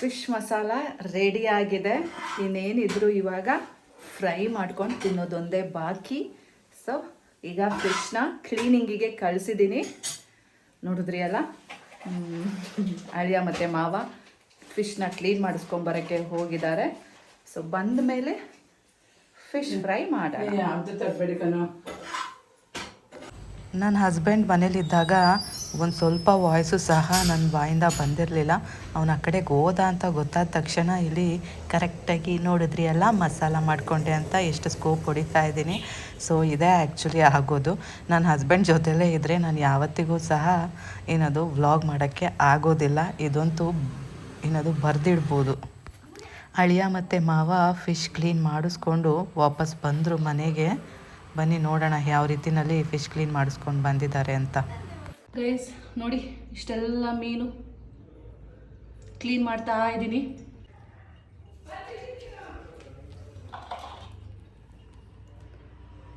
ಫಿಶ್ ಮಸಾಲ ರೆಡಿ ಆಗಿದೆ. ಇನ್ನೇನಿದ್ರು ಇವಾಗ ಫ್ರೈ ಮಾಡ್ಕೊಂಡು ತಿನ್ನೋದೊಂದೇ ಬಾಕಿ. ಸೊ ಈಗ ಫಿಶ್ನ ಕ್ಲೀನಿಂಗಿಗೆ ಕಳಿಸಿದ್ದೀನಿ ನೋಡಿದ್ರಿ ಅಲ್ಲ. ಅಳಿಯ ಮತ್ತು ಮಾವ ಫಿಶ್ನ ಕ್ಲೀನ್ ಮಾಡಿಸ್ಕೊಂಬರೋಕ್ಕೆ ಹೋಗಿದ್ದಾರೆ. ಸೊ ಬಂದ ಮೇಲೆ ಫಿಶ್ ಫ್ರೈ ಮಾಡೋಣ ಕಣೋ ನನ್ನ ಹಸ್ಬೆಂಡ್ ಮನೇಲಿದ್ದಾಗ ಒಂದು ಸ್ವಲ್ಪ ವಾಯ್ಸು ಸಹ ನನ್ನ ಬಾಯಿಂದ ಬಂದಿರಲಿಲ್ಲ. ಅವನ ಆ ಕಡೆಗೆ ಹೋದ ಅಂತ ಗೊತ್ತಾದ ತಕ್ಷಣ ಇಲ್ಲಿ ಕರೆಕ್ಟಾಗಿ ನೋಡಿದ್ರಿ, ಎಲ್ಲ ಮಸಾಲ ಮಾಡಿಕೊಂಡೆ ಅಂತ ಎಷ್ಟು ಸ್ಕೋಪ್ ಹೊಡಿತಾ ಇದ್ದೀನಿ. ಸೊ ಇದೇ ಆ್ಯಕ್ಚುಲಿ ಆಗೋದು. ನನ್ನ ಹಸ್ಬೆಂಡ್ ಜೊತೆಲೇ ಇದ್ದರೆ ನಾನು ಯಾವತ್ತಿಗೂ ಸಹ ಏನದು ವ್ಲಾಗ್ ಮಾಡೋಕ್ಕೆ ಆಗೋದಿಲ್ಲ. ಇದಂತೂ ಏನದು ಬರೆದಿಡ್ಬೋದು. ಅಳಿಯ ಮತ್ತು ಮಾವ ಫಿಶ್ ಕ್ಲೀನ್ ಮಾಡಿಸ್ಕೊಂಡು ವಾಪಸ್ ಬಂದರು ಮನೆಗೆ. ಬನ್ನಿ ನೋಡೋಣ ಯಾವ ರೀತಿನಲ್ಲಿ ಫಿಶ್ ಕ್ಲೀನ್ ಮಾಡಿಸ್ಕೊಂಡು ಬಂದಿದ್ದಾರೆ ಅಂತ. ನೋಡಿ, ಇಷ್ಟೆಲ್ಲ ಮೀನು. ಕ್ಲೀನ್ ಮಾಡ್ತಾ ಇದ್ದೀನಿ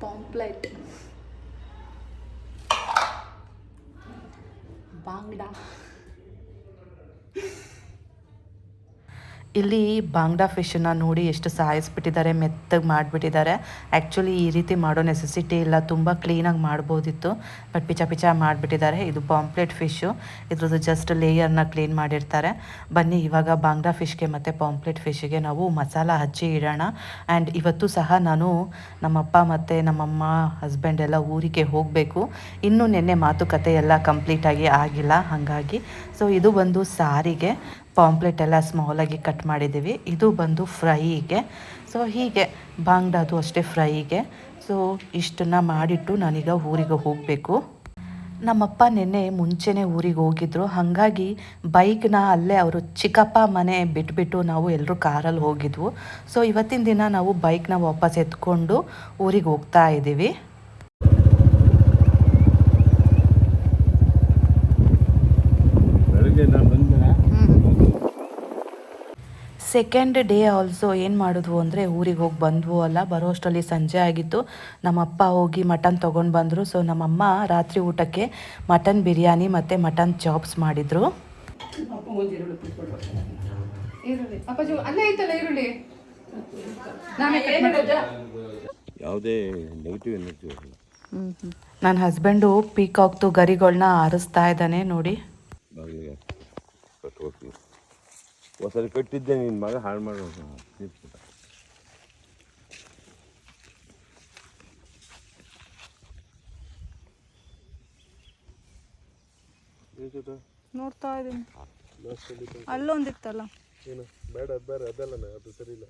ಪಾಂಪ್ಲೆಟ್ ಬಾಂಗ್ಡಾ ಇಲ್ಲಿ ಬಾಂಗ್ಡಾ ಫಿಶನ್ನ ನೋಡಿ ಎಷ್ಟು ಸಾಯಿಸ್ಬಿಟ್ಟಿದ್ದಾರೆ, ಮೆತ್ತಗೆ ಮಾಡಿಬಿಟ್ಟಿದ್ದಾರೆ. ಆ್ಯಕ್ಚುಲಿ ಈ ರೀತಿ ಮಾಡೋ ನೆಸೆಸಿಟಿ ಇಲ್ಲ. ತುಂಬ ಕ್ಲೀನಾಗಿ ಮಾಡ್ಬೋದಿತ್ತು. ಬಟ್ ಪಿಚ ಪಿಚ ಮಾಡಿಬಿಟ್ಟಿದ್ದಾರೆ. ಇದು ಪಾಂಪ್ಲೆಟ್ ಫಿಶ್ಶು ಇದ್ರದ್ದು ಜಸ್ಟ್ ಲೇಯರ್ನ ಕ್ಲೀನ್ ಮಾಡಿರ್ತಾರೆ. ಬನ್ನಿ, ಇವಾಗ ಬಾಂಗ್ಡಾ ಫಿಶ್ಗೆ ಮತ್ತು ಪಾಂಪ್ಲೆಟ್ ಫಿಶ್ಗೆ ನಾವು ಮಸಾಲ ಹಚ್ಚಿ ಇಡೋಣ. ಆ್ಯಂಡ್ ಇವತ್ತು ಸಹ ನಾನು ನಮ್ಮಪ್ಪ ಮತ್ತು ನಮ್ಮಮ್ಮ ಹಸ್ಬೆಂಡ್ ಎಲ್ಲ ಊರಿಗೆ ಹೋಗಬೇಕು. ಇನ್ನೂ ನಿನ್ನೆ ಮಾತುಕತೆ ಎಲ್ಲ ಕಂಪ್ಲೀಟಾಗಿ ಆಗಿಲ್ಲ. ಹಾಗಾಗಿ ಸೊ ಇದು ಬಂದು ಸಾರಿಗೆ. ಪಾಂಪ್ಲೆಟ್ ಎಲ್ಲ ಸ್ಮಾಲಾಗಿ ಕಟ್ ಮಾಡಿದ್ದೀವಿ. ಇದು ಬಂದು ಫ್ರೈಗೆ ಸೊ ಹೀಗೆ ಬಾಂಗ್ಡಾದು ಅಷ್ಟೇ ಫ್ರೈಗೆ ಸೊ ಇಷ್ಟನ್ನು ಮಾಡಿಟ್ಟು ನಾನೀಗ ಊರಿಗೆ ಹೋಗಬೇಕು. ನಮ್ಮಪ್ಪ ನಿನ್ನೆ ಮುಂಚೆನೇ ಊರಿಗೆ ಹೋಗಿದ್ರು. ಹಾಗಾಗಿ ಬೈಕ್ನ ಅಲ್ಲೇ ಅವರು ಚಿಕ್ಕಪ್ಪ ಮನೆ ಬಿಟ್ಬಿಟ್ಟು ನಾವು ಎಲ್ಲರೂ ಕಾರಲ್ಲಿ ಹೋಗಿದ್ವು. ಸೊ ಇವತ್ತಿನ ದಿನ ನಾವು ಬೈಕ್ನ ವಾಪಸ್ ಎತ್ಕೊಂಡು ಊರಿಗೆ ಹೋಗ್ತಾ ಇದ್ದೀವಿ. ಬೆಳಗ್ಗೆ ನಾನು ಬಂದೆ ಸೆಕೆಂಡ್ ಡೇ ಆಲ್ಸೋ ಏನು ಮಾಡಿದ್ವು ಅಂದರೆ ಊರಿಗೆ ಹೋಗಿ ಬಂದ್ವು ಅಲ್ಲ ಬರೋ ಅಷ್ಟರಲ್ಲಿ ಸಂಜೆ ಆಗಿತ್ತು. ನಮ್ಮಪ್ಪ ಹೋಗಿ ಮಟನ್ ತೊಗೊಂಡು ಬಂದರು. ಸೊ ನಮ್ಮಮ್ಮ ರಾತ್ರಿ ಊಟಕ್ಕೆ ಮಟನ್ ಬಿರಿಯಾನಿ ಮತ್ತು ಮಟನ್ ಚಾಪ್ಸ್ ಮಾಡಿದರು. ಯಾವುದೇ ನೆಗೆಟಿವ್ ಎನರ್ಜಿ ನನ್ನ ಹಸ್ಬೆಂಡು ಪೀಕಾಕ್ತು ಗರಿಗಳನ್ನ ಆರಿಸ್ತಾ ಇದ್ದಾನೆ ನೋಡಿ. ಹೋಗ್ತೀವಿ ಒಂದ್ಸರಿ ಕಟ್ಟಿದ್ದೆ ನಿನ್ನ ಮಗ ಹಾಳು ಮಾಡೋದು ನೋಡ್ತಾ ಇದ್ದೀನಿ. ಅಲ್ಲೊಂದಿತ್ತಲ್ಲ? ಏನು? ಬೇಡ ಅದು ಬೇರೆ ಅದಲ್ಲ ಅದು ಸರಿ ಇಲ್ಲ.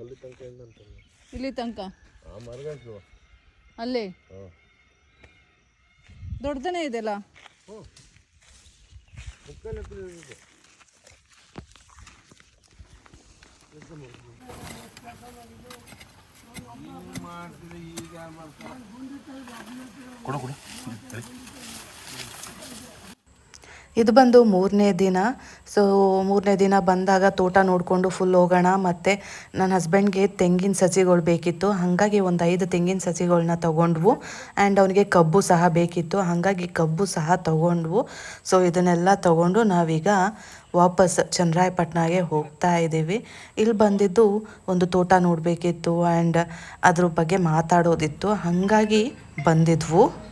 ಎಲ್ಲಿ ತನಕ ಇಲ್ಲಿ. ತನಕ ಆ ಮರಗಂಟ್ಲು ಅಲ್ಲಿ? ದೊಡ್ಡದನೇ ಇದೆಯಲ್ಲ? ಎತ್ತರ ಇದೆ ಕೊಡು ಕೊಡು ಇದು ಬಂದು ಮೂರನೇ ದಿನ. ಸೊ ಮೂರನೇ ದಿನ ಬಂದಾಗ ತೋಟ ನೋಡಿಕೊಂಡು ಫುಲ್ ಹೋಗೋಣ. ಮತ್ತು ನನ್ನ ಹಸ್ಬೆಂಡ್ಗೆ ತೆಂಗಿನ ಸಸಿಗಳು ಬೇಕಿತ್ತು. ಹಾಗಾಗಿ ಒಂದು ಐದು ತೆಂಗಿನ ಸಸಿಗಳನ್ನ ತೊಗೊಂಡ್ವು. ಆ್ಯಂಡ್ ಅವನಿಗೆ ಕಬ್ಬು ಸಹ ಬೇಕಿತ್ತು. ಹಾಗಾಗಿ ಕಬ್ಬು ಸಹ ತೊಗೊಂಡ್ವು. ಸೊ ಇದನ್ನೆಲ್ಲ ತೊಗೊಂಡು ನಾವೀಗ ವಾಪಸ್ ಚಂದ್ರಾಯಪಟ್ಟಣಗೆ ಹೋಗ್ತಾ ಇದ್ದೀವಿ. ಇಲ್ಲಿ ಬಂದಿದ್ದು ಒಂದು ತೋಟ ನೋಡಬೇಕಿತ್ತು. ಆ್ಯಂಡ್ ಅದ್ರ ಬಗ್ಗೆ ಮಾತಾಡೋದಿತ್ತು. ಹಾಗಾಗಿ ಬಂದಿದ್ವು.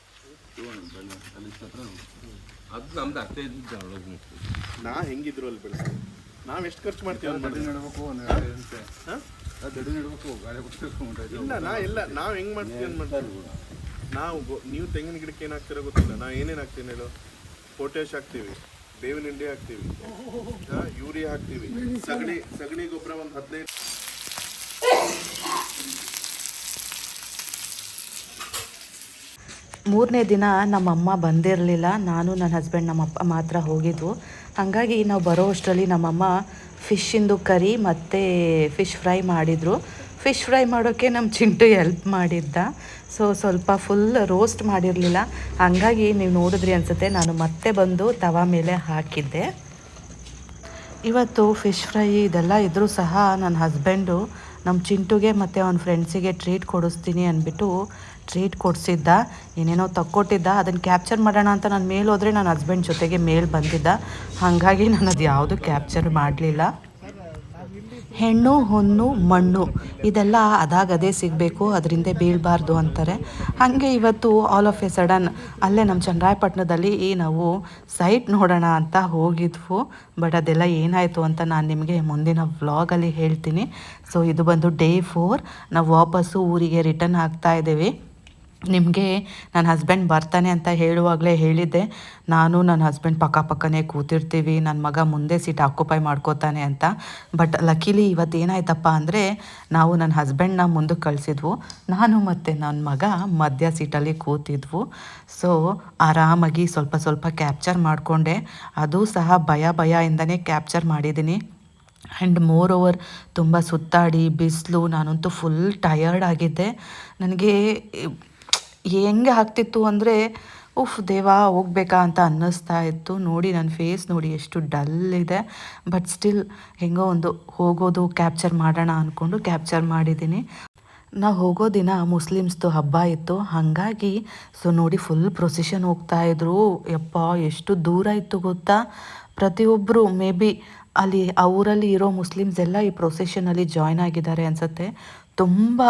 ಅದು ನಮ್ದು ಅತ್ತೆ ಇದ್ದಿದ್ದು ಅವಾಗ ನಾ ಹೆಂಗಿದ್ರು ಅಲ್ಲಿ ಬೆಳೆಸ್ತೀವಿ ನಾವು ಎಷ್ಟು ಖರ್ಚು ಮಾಡ್ತೀವಿ ಅಂತ ಮಾಡಿದ್ರೆ? ಇಲ್ಲ ನಾ ಇಲ್ಲ ನಾವು ಹೆಂಗ್ ಮಾಡ್ತೀವಿ ಅಂತ ಮಾಡ್ತೀವಿ ನಾವು ಗೊ- ನೀವು ತೆಂಗಿನ ಗಿಡಕ್ಕೆ ಏನ್ ಹಾಕ್ತಿರೋ ಗೊತ್ತಿಲ್ಲ. ನಾ ಏನೇನ್ ಹಾಕ್ತೀನಿ ಹೇಳು? ಪೊಟ್ಯಾಶ್ ಹಾಕ್ತೀವಿ ಬೇವಿನ ಹಿಂಡಿ ಹಾಕ್ತೀವಿ ಯೂರಿಯಾ ಹಾಕ್ತೀವಿ ಸಗಣಿ ಸಗಣಿ ಗೊಬ್ಬರ ಒಂದು ಹದಿನೈದು ಮೂರನೇ ದಿನ ನಮ್ಮಮ್ಮ ಬಂದಿರಲಿಲ್ಲ. ನಾನು ನನ್ನ ಹಸ್ಬೆಂಡ್ ನಮ್ಮ ಅಪ್ಪ ಮಾತ್ರ ಹೋಗಿದ್ವು. ಹಾಗಾಗಿ ನಾವು ಬರೋ ಅಷ್ಟರಲ್ಲಿ ನಮ್ಮಮ್ಮ ಫಿಶ್ಶಿಂದು ಕರಿ ಮತ್ತು ಫಿಶ್ ಫ್ರೈ ಮಾಡಿದರು. ಫಿಶ್ ಫ್ರೈ ಮಾಡೋಕ್ಕೆ ನಮ್ಮ ಚಿಂಟು ಎಲ್ಪ್ ಮಾಡಿದ್ದ. ಸೊ ಸ್ವಲ್ಪ ಫುಲ್ ರೋಸ್ಟ್ ಮಾಡಿರಲಿಲ್ಲ. ಹಾಗಾಗಿ ನೀವು ನೋಡಿದ್ರಿ ಅನಿಸುತ್ತೆ, ನಾನು ಮತ್ತೆ ಬಂದು ತವಾ ಮೇಲೆ ಹಾಕಿದ್ದೆ. ಇವತ್ತು ಫಿಶ್ ಫ್ರೈ ಇದೆಲ್ಲ ಇದ್ದರೂ ಸಹ ನನ್ನ ಹಸ್ಬೆಂಡು ನಮ್ಮ ಚಿಂಟುಗೆ ಮತ್ತು ಅವನ ಫ್ರೆಂಡ್ಸಿಗೆ ಟ್ರೀಟ್ ಕೊಡಿಸ್ತೀನಿ ಅಂದ್ಬಿಟ್ಟು ಟ್ರೀಟ್ ಕೊಡಿಸಿದ್ದ, ಏನೇನೋ ತಕ್ಕೊಟ್ಟಿದ್ದ ಅದನ್ನು ಕ್ಯಾಪ್ಚರ್ ಮಾಡೋಣ ಅಂತ ನಾನು ಮೇಲೆ ಹೋದರೆ ನನ್ನ ಹಸ್ಬೆಂಡ್ ಜೊತೆಗೆ ಮೇಲ್ ಬಂದಿದ್ದ. ಹಾಗಾಗಿ ನಾನು ಅದು ಯಾವುದು ಕ್ಯಾಪ್ಚರ್ ಮಾಡಲಿಲ್ಲ. ಹೆಣ್ಣು ಹೊನ್ನು ಮಣ್ಣು, ಇದೆಲ್ಲ ಅದಾಗದೇ ಸಿಗಬೇಕು, ಅದರಿಂದ ಬೀಳಬಾರ್ದು ಅಂತಾರೆ. ಹಾಗೆ ಇವತ್ತು ಆಲ್ ಆಫ್ ಎ ಸಡನ್ ಅಲ್ಲೇ ನಮ್ಮ ಚನ್ನರಾಯಪಟ್ಟಣದಲ್ಲಿ ಈ ನಾವು ಸೈಟ್ ನೋಡೋಣ ಅಂತ ಹೋಗಿದ್ವು. ಬಟ್ ಅದೆಲ್ಲ ಏನಾಯಿತು ಅಂತ ನಾನು ನಿಮಗೆ ಮುಂದಿನ ವ್ಲಾಗಲ್ಲಿ ಹೇಳ್ತೀನಿ. ಸೊ ಇದು ಬಂದು ಡೇ ಫೋರ್ ನಾವು ವಾಪಸ್ಸು ಊರಿಗೆ ರಿಟರ್ನ್ ಆಗ್ತಾ ಇದ್ದೀವಿ. ನಿಮಗೆ ನನ್ನ ಹಸ್ಬೆಂಡ್ ಬರ್ತಾನೆ ಅಂತ ಹೇಳುವಾಗಲೇ ಹೇಳಿದ್ದೆ. ನಾನು ನನ್ನ ಹಸ್ಬೆಂಡ್ ಪಕ್ಕ ಪಕ್ಕನೇ ಕೂತಿರ್ತೀವಿ ನನ್ನ ಮಗ ಮುಂದೆ ಸೀಟ್ ಆಕ್ಯುಪೈ ಮಾಡ್ಕೋತಾನೆ ಅಂತ. ಬಟ್ ಲಕ್ಕಿಲಿ ಇವತ್ತು ಏನಾಯ್ತಪ್ಪ ಅಂದರೆ, ನಾವು ನನ್ನ ಹಸ್ಬೆಂಡ್ನ ಮುಂದಕ್ಕೆ ಕಳಿಸಿದ್ವು. ನಾನು ಮತ್ತು ನನ್ನ ಮಗ ಮಧ್ಯ ಸೀಟಲ್ಲಿ ಕೂತಿದ್ವು. ಸೊ ಆರಾಮಾಗಿ ಸ್ವಲ್ಪ ಸ್ವಲ್ಪ ಕ್ಯಾಪ್ಚರ್ ಮಾಡಿಕೊಂಡೆ. ಅದು ಸಹ ಭಯ ಭಯ ಇಂದನೇ ಕ್ಯಾಪ್ಚರ್ ಮಾಡಿದ್ದೀನಿ. ಆ್ಯಂಡ್ ಮೋರ್ ಓವರ್ ತುಂಬ ಸುತ್ತಾಡಿ, ಬಿಸಿಲು, ನಾನಂತೂ ಫುಲ್ ಟಯರ್ಡ್ ಆಗಿದ್ದೆ. ನನಗೆ ಹೆಂಗೆ ಆಗ್ತಿತ್ತು ಅಂದರೆ, ಉಫ್, ದೇವಾ, ಹೋಗ್ಬೇಕಾ ಅಂತ ಅನ್ನಿಸ್ತಾ ಇತ್ತು. ನೋಡಿ, ನನ್ನ ಫೇಸ್ ನೋಡಿ, ಎಷ್ಟು ಡಲ್ ಇದೆ. ಬಟ್ ಸ್ಟಿಲ್ ಹೆಂಗೋ ಒಂದು ಹೋಗೋದು, ಕ್ಯಾಪ್ಚರ್ ಮಾಡೋಣ ಅಂದ್ಕೊಂಡು ಕ್ಯಾಪ್ಚರ್ ಮಾಡಿದ್ದೀನಿ. ನಾ ಹೋಗೋ ದಿನ ಮುಸ್ಲಿಮ್ಸ್ದು ಹಬ್ಬ ಇತ್ತು. ಹಾಗಾಗಿ, ಸೊ ನೋಡಿ, ಫುಲ್ ಪ್ರೊಸೆಷನ್ ಹೋಗ್ತಾ ಇದ್ರು. ಯಪ್ಪ, ಎಷ್ಟು ದೂರ ಇತ್ತು ಗೊತ್ತಾ? ಪ್ರತಿಯೊಬ್ಬರು ಮೇ ಬಿ ಅಲ್ಲಿ ಆ ಊರಲ್ಲಿ ಇರೋ ಮುಸ್ಲಿಮ್ಸ್ ಎಲ್ಲ ಈ ಪ್ರೊಸೆಷನಲ್ಲಿ ಜಾಯ್ನ್ ಆಗಿದ್ದಾರೆ ಅನಿಸುತ್ತೆ. ತುಂಬ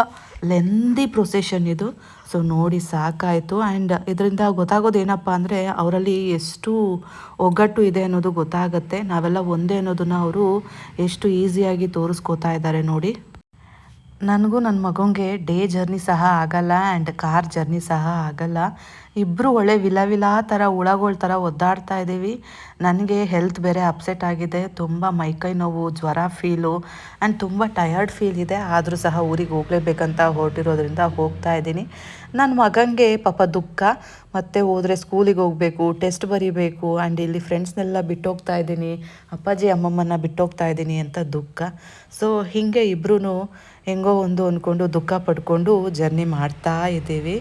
ಲೆಂದಿ ಪ್ರೊಸೆಷನ್ ಇದು. ಸೊ ನೋಡಿ ಸಾಕಾಯಿತು. ಆ್ಯಂಡ್ ಇದರಿಂದ ಗೊತ್ತಾಗೋದು ಏನಪ್ಪ ಅಂದರೆ ಅವರಲ್ಲಿ ಎಷ್ಟು ಒಗ್ಗಟ್ಟು ಇದೆ ಅನ್ನೋದು ಗೊತ್ತಾಗುತ್ತೆ. ನಾವೆಲ್ಲ ಒಂದೇ ಅನ್ನೋದನ್ನು ಅವರು ಎಷ್ಟು ಈಸಿಯಾಗಿ ತೋರಿಸ್ಕೋತಾ ಇದ್ದಾರೆ ನೋಡಿ. ನನಗೂ ನನ್ನ ಮಗನಿಗೆ ಡೇ ಜರ್ನಿ ಸಹ ಆಗಲ್ಲ ಆ್ಯಂಡ್ ಕಾರ್ ಜರ್ನಿ ಸಹ ಆಗಲ್ಲ. ಇಬ್ಬರು ಒಳ್ಳೆ ವಿಲ ವಿಲ ಥರ ಹುಳಗಳ ಥರ ಒದ್ದಾಡ್ತಾ ಇದ್ದೀವಿ. ನನಗೆ ಹೆಲ್ತ್ ಬೇರೆ ಅಪ್ಸೆಟ್ ಆಗಿದೆ. ತುಂಬ ಮೈಕೈ ನೋವು, ಜ್ವರ ಫೀಲು ಆ್ಯಂಡ್ ತುಂಬ ಟಯರ್ಡ್ ಫೀಲ್ ಇದೆ. ಆದರೂ ಸಹ ಊರಿಗೆ ಹೋಗಲೇಬೇಕಂತ ಹೊರಟಿರೋದ್ರಿಂದ ಹೋಗ್ತಾ ಇದ್ದೀನಿ. ನನ್ನ ಮಗನಿಗೆ ಪಾಪ ದುಃಖ, ಮತ್ತೆ ಹೋದರೆ ಸ್ಕೂಲಿಗೆ ಹೋಗಬೇಕು ಟೆಸ್ಟ್ ಬರೀಬೇಕು ಆ್ಯಂಡ್ ಇಲ್ಲಿ ಫ್ರೆಂಡ್ಸ್ನೆಲ್ಲ ಬಿಟ್ಟೋಗ್ತಾ ಇದ್ದೀನಿ, ಅಪ್ಪಾಜಿ ಅಮ್ಮಮ್ಮನ ಬಿಟ್ಟೋಗ್ತಾ ಇದ್ದೀನಿ ಅಂತ ದುಃಖ. ಸೊ ಹೀಗೆ ಇಬ್ಬರೂ ಹೆಂಗೋ ಒಂದು ಅಂದ್ಕೊಂಡು ದುಃಖ ಪಡ್ಕೊಂಡು ಜರ್ನಿ ಮಾಡ್ತಾ ಇದ್ದೀವಿ.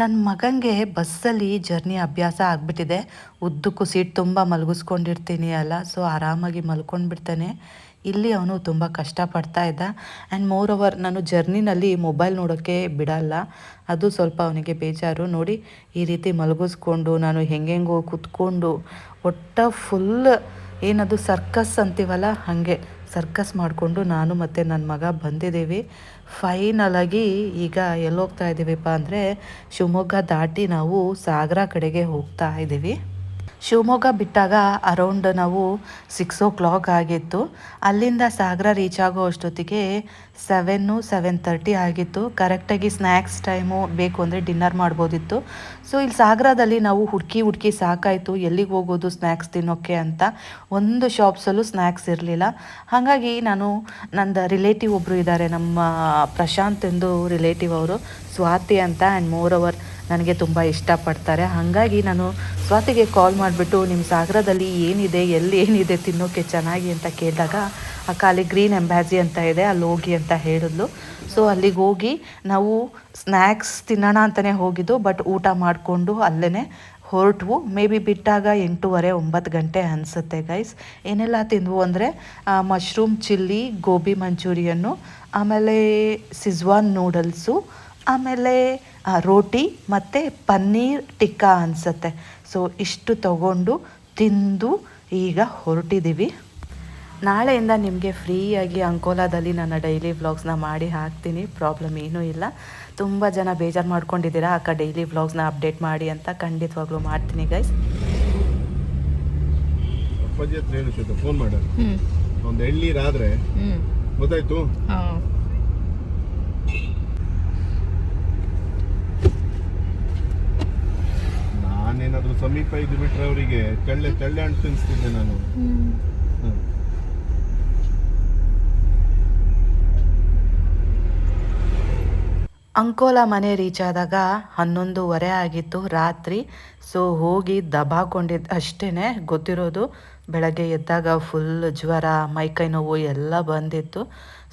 ನನ್ನ ಮಗನಿಗೆ ಬಸ್ಸಲ್ಲಿ ಜರ್ನಿ ಅಭ್ಯಾಸ ಆಗಿಬಿಟ್ಟಿದೆ. ಉದ್ದಕ್ಕೂ ಸೀಟ್ ತುಂಬ ಮಲಗಿಸ್ಕೊಂಡಿರ್ತೀನಿ ಅಲ್ಲ ಸೊ ಆರಾಮಾಗಿ ಮಲ್ಕೊಂಡ್ಬಿಡ್ತಾನೆ. ಇಲ್ಲಿ ಅವನು ತುಂಬ ಕಷ್ಟಪಡ್ತಾ ಇದ್ದ. ಆ್ಯಂಡ್ ಮೋರ್ ಓವರ್ ನಾನು ಜರ್ನಿನಲ್ಲಿ ಮೊಬೈಲ್ ನೋಡೋಕ್ಕೆ ಬಿಡಲ್ಲ. ಅದು ಸ್ವಲ್ಪ ಅವನಿಗೆ ಬೇಜಾರು. ನೋಡಿ, ಈ ರೀತಿ ಮಲಗಿಸ್ಕೊಂಡು, ನಾನು ಹೆಂಗೆಂಗೋ ಕೂತ್ಕೊಂಡು, ಒಟ್ಟ ಫುಲ್ ಏನದು ಸರ್ಕಸ್ ಅಂತೀವಲ್ಲ, ಹಾಗೆ ಸರ್ಕಸ್ ಮಾಡಿಕೊಂಡು ನಾನು ಮತ್ತು ನನ್ನ ಮಗ ಬಂದಿದ್ದೀವಿ. ಫೈನಲಾಗಿ ಈಗ ಎಲ್ಲೋಗ್ತಾ ಇದ್ದೀವಿಪ್ಪ ಅಂದರೆ ಶಿವಮೊಗ್ಗ ದಾಟಿ ನಾವು ಸಾಗರ ಕಡೆಗೆ ಹೋಗ್ತಾ ಇದ್ದೀವಿ ಶಿವಮೊಗ್ಗ ಬಿಟ್ಟಾಗ ಅರೌಂಡ್ ನಾವು ಸಿಕ್ಸ್ ಓ ಕ್ಲಾಕ್ ಆಗಿತ್ತು. ಅಲ್ಲಿಂದ ಸಾಗರ ರೀಚ್ ಆಗೋ ಅಷ್ಟೊತ್ತಿಗೆ ಸೆವೆನ್ನು ಸೆವೆನ್ ತರ್ಟಿ ಆಗಿತ್ತು. ಕರೆಕ್ಟಾಗಿ ಸ್ನ್ಯಾಕ್ಸ್ ಟೈಮು ಬೇಕು ಅಂದರೆ ಡಿನ್ನರ್ ಮಾಡ್ಬೋದಿತ್ತು. ಸೊ ಇಲ್ಲಿ ಸಾಗರದಲ್ಲಿ ನಾವು ಹುಡುಕಿ ಹುಡುಕಿ ಸಾಕಾಯಿತು. ಎಲ್ಲಿಗೆ ಹೋಗೋದು ಸ್ನ್ಯಾಕ್ಸ್ ತಿನ್ನೋಕ್ಕೆ ಅಂತ ಒಂದು ಶಾಪ್ಸಲ್ಲೂ ಸ್ನ್ಯಾಕ್ಸ್ ಇರಲಿಲ್ಲ. ಹಾಗಾಗಿ ನಾನು ನಂದು ರಿಲೇಟಿವ್ ಒಬ್ಬರು ಇದ್ದಾರೆ ನಮ್ಮ ಪ್ರಶಾಂತ್ ಎಂದು ರಿಲೇಟಿವ್ ಅವರು, ಸ್ವಾತಿ ಅಂತ ಆ್ಯಂಡ್ ಮೋರ್ ಓವರ್ ನನಗೆ ತುಂಬ ಇಷ್ಟಪಡ್ತಾರೆ. ಹಾಗಾಗಿ ನಾನು ಸ್ವಾತಿಗೆ ಕಾಲ್ ಮಾಡಿಬಿಟ್ಟು ನಿಮ್ಮ ಸಾಗರದಲ್ಲಿ ಏನಿದೆ? ಎಲ್ಲಿ ಏನಿದೆ? ತಿನ್ನೋಕ್ಕೆ ಚೆನ್ನಾಗಿ? ಅಂತ ಕೇಳಿದಾಗ, ಆ ಖಾಲಿ ಗ್ರೀನ್ ಎಂಬ್ಯಾಸಿ ಅಂತ ಇದೆ, ಅಲ್ಲಿ ಹೋಗಿ ಅಂತ ಹೇಳಿದ್ಲು. ಸೊ ಅಲ್ಲಿಗೆ ಹೋಗಿ ನಾವು ಸ್ನ್ಯಾಕ್ಸ್ ತಿನ್ನೋಣ ಅಂತಲೇ ಹೋಗಿದ್ದು ಬಟ್ ಊಟ ಮಾಡಿಕೊಂಡು ಅಲ್ಲೇ ಹೊರಟ್ವು. ಮೇ ಬಿ ಬಿಟ್ಟಾಗ ಎಂಟೂವರೆ, ಒಂಬತ್ತು ಗಂಟೆ ಅನಿಸುತ್ತೆ ಗೈಸ್ ಏನೆಲ್ಲ ತಿಂದವು ಅಂದರೆ ಮಶ್ರೂಮ್ ಚಿಲ್ಲಿ ಗೋಬಿ ಮಂಚೂರಿಯನ್ನು ಆಮೇಲೆ ಸಿಜ್ವಾನ್ ನೂಡಲ್ಸು ಆಮೇಲೆ ರೋಟಿ ಮತ್ತು ಪನ್ನೀರ್ ಟಿಕ್ಕಾ ಅನಿಸುತ್ತೆ. ಸೊ ಇಷ್ಟು ತಗೊಂಡು ತಿಂದು ಈಗ ಹೊರಟಿದ್ದೀವಿ ನಾಳೆಯಿಂದ ನಿಮಗೆ ಫ್ರೀಯಾಗಿ ಅಂಕೋಲಾದಲ್ಲಿ ನನ್ನ ಡೈಲಿ ವ್ಲಾಗ್ಸ್ನ ಮಾಡಿ ಹಾಕ್ತೀನಿ. ಪ್ರಾಬ್ಲಮ್ ಏನೂ ಇಲ್ಲ. ತುಂಬ ಜನ ಬೇಜಾರು ಮಾಡ್ಕೊಂಡಿದ್ದೀರಾ? ಅಕ್ಕ ಡೈಲಿ ವ್ಲಾಗ್ಸ್ನ ಅಪ್ಡೇಟ್ ಮಾಡಿ ಅಂತ ಖಂಡಿತವಾಗ್ಲೂ ಮಾಡ್ತೀನಿ ಗೈಸ್ ಫೋನ್ ಮಾಡೋದು ಒಂದು ಎಳ್ನೀರಾದ್ರೆ ಹ್ಞೂ ಗೊತ್ತಾಯ್ತು ಹಾಂ ನಾನೇನಾದ್ರೂ ಸಮೀಪ ಇದ್ದು ಬಿಟ್ರೆ ಅವರಿಗೆ ತಳ್ಳೆ ತಳ್ಳೆ ಹಣ್ಣು ತಿನ್ನಿಸ್ತಿದ್ದೆ ನಾನು. ಅಂಕೋಲ ಮನೆ ರೀಚ್ ಆದಾಗ ಹನ್ನೊಂದುವರೆ ಆಗಿತ್ತು ರಾತ್ರಿ. ಸೊ ಹೋಗಿ ದಬಾಕೊಂಡಿದ್ದು ಅಷ್ಟೇ ಗೊತ್ತಿರೋದು. ಬೆಳಗ್ಗೆ ಎದ್ದಾಗ ಫುಲ್ ಜ್ವರ ಮೈಕೈ ನೋವು ಎಲ್ಲ ಬಂದಿತ್ತು.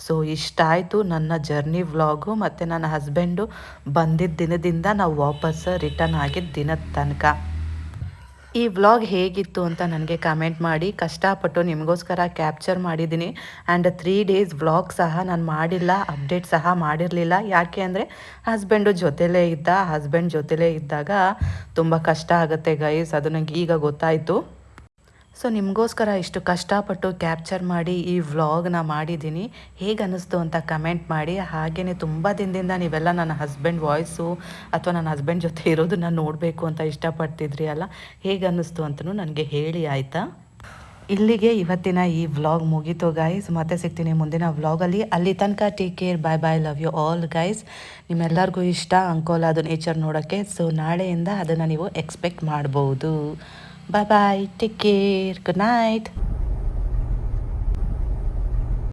ಸೊ ಇಷ್ಟಾಯಿತು ನನ್ನ ಜರ್ನಿ ವ್ಲಾಗು ಮತ್ತು ನನ್ನ ಹಸ್ಬೆಂಡು ಬಂದಿದ್ದ ದಿನದಿಂದ ನಾವು ವಾಪಸ್ ರಿಟರ್ನ್ ಆಗಿದ್ದ ದಿನದ ತನಕ. ಈ ವ್ಲಾಗ್ ಹೇಗಿತ್ತು ಅಂತ ನನಗೆ ಕಮೆಂಟ್ ಮಾಡಿ. ಕಷ್ಟಪಟ್ಟು ನಿಮಗೋಸ್ಕರ ಕ್ಯಾಪ್ಚರ್ ಮಾಡಿದ್ದೀನಿ. ಆ್ಯಂಡ್ ತ್ರೀ ಡೇಸ್ ವ್ಲಾಗ್ ಸಹ ನಾನು ಮಾಡಿಲ್ಲ ಅಪ್ಡೇಟ್ ಸಹ ಮಾಡಿರಲಿಲ್ಲ. ಯಾಕೆ ಅಂದರೆ ಹಸ್ಬೆಂಡು ಜೊತೆಲೇ ಇದ್ದ ಹಸ್ಬೆಂಡ್ ಜೊತೆಲೇ ಇದ್ದಾಗ ತುಂಬ ಕಷ್ಟ ಆಗುತ್ತೆ ಗೈಸ್ ಅದು ನನಗೆ ಈಗ ಗೊತ್ತಾಯಿತು. ಸೊ ನಿಮಗೋಸ್ಕರ ಇಷ್ಟು ಕಷ್ಟಪಟ್ಟು ಕ್ಯಾಪ್ಚರ್ ಮಾಡಿ ಈ ವ್ಲಾಗ್ನ ಮಾಡಿದ್ದೀನಿ. ಹೇಗೆ ಅನ್ನಿಸ್ತು ಅಂತ ಕಮೆಂಟ್ ಮಾಡಿ. ಹಾಗೆಯೇ ತುಂಬ ದಿನದಿಂದ ನೀವೆಲ್ಲ ನನ್ನ ಹಸ್ಬೆಂಡ್ ವಾಯ್ಸು ಅಥವಾ ನನ್ನ ಹಸ್ಬೆಂಡ್ ಜೊತೆ ಇರೋದನ್ನ ನೋಡಬೇಕು ಅಂತ ಇಷ್ಟಪಡ್ತಿದ್ರಿ ಅಲ್ಲ? ಹೇಗೆ ಅನ್ನಿಸ್ತು ಅಂತಲೂ ನನಗೆ ಹೇಳಿ, ಆಯಿತಾ? ಇಲ್ಲಿಗೆ ಇವತ್ತಿನ ಈ ವ್ಲಾಗ್ ಮುಗೀತು ಗೈಸ್ ಮತ್ತೆ ಸಿಗ್ತೀನಿ ಮುಂದಿನ ವ್ಲಾಗಲ್ಲಿ ಅಲ್ಲಿ ತನಕ take care bye bye love you all guys ನಿಮ್ಮೆಲ್ಲರಿಗೂ ಇಷ್ಟ ಅಂಕೋಲ ಅದು ನೇಚರ್ ನೋಡೋಕ್ಕೆ. ಸೊ ನಾಳೆಯಿಂದ ಅದನ್ನು ನೀವು ಎಕ್ಸ್ಪೆಕ್ಟ್ ಮಾಡ್ಬೋದು. Bye bye take care good night